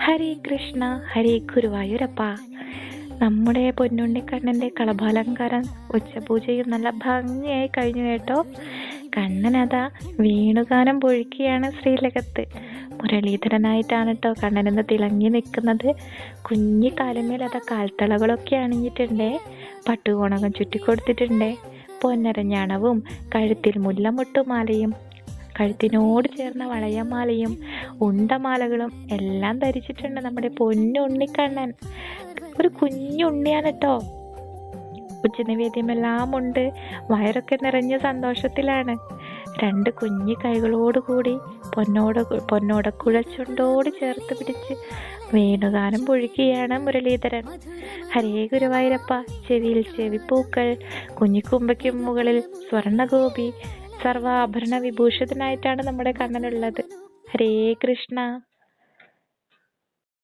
ഹരേ കൃഷ്ണ ഹരേ ഗുരുവായൂരപ്പ. നമ്മുടെ പൊന്നുണ്ണിക്കണ്ണന്റെ കളഭാലങ്കാരം ഉച്ചപൂജയും നല്ല ഭംഗിയായി കഴിഞ്ഞു കേട്ടോ. കണ്ണനതാ വീണുഗാനം പൊഴിക്കുകയാണ് ശ്രീലകത്ത്. മുരളീധരനായിട്ടാണ് കേട്ടോ കണ്ണനെന്ന് തിളങ്ങി നിൽക്കുന്നത്. കുഞ്ഞി കാലുമേൽ അതാ കാൽത്തളകളൊക്കെ അണിഞ്ഞിട്ടുണ്ടേ. പട്ടുകോണകം ചുറ്റിക്കൊടുത്തിട്ടുണ്ടേ. പൊന്നരഞ്ഞാണവും കഴുത്തിൽ മുല്ലമുട്ടുമാലയും കഴുത്തിനോട് ചേർന്ന വളയമാലയും ഉണ്ടമാലകളും എല്ലാം ധരിച്ചിട്ടുണ്ട് നമ്മുടെ പൊന്നുണ്ണിക്കണ്ണൻ ഒരു കുഞ്ഞുണ്ണിയാണ് കേട്ടോ ഉച്ചനിവേദ്യമെല്ലാം ഉണ്ട്. വയറൊക്കെ നിറഞ്ഞ സന്തോഷത്തിലാണ്. രണ്ട് കുഞ്ഞു കൈകളോടുകൂടി പൊന്നോട് പൊന്നോട കുഴച്ചുണ്ടോട് ചേർത്ത് പിടിച്ച് വേണുഗാനം പൊഴിക്കുകയാണ് മുരളീധരൻ. ഹരേ ഗുരുവായൂരപ്പ ചെവിയിൽ ചെവിപ്പൂക്കൾ കുഞ്ഞിക്കുമ്പയ്ക്കും മുകളിൽ സ്വർണഗോപി സർവാഭരണ വിഭൂഷിതനായിട്ടാണ് നമ്മുടെ കണ്ണനുള്ളത്. ഹരേ കൃഷ്ണ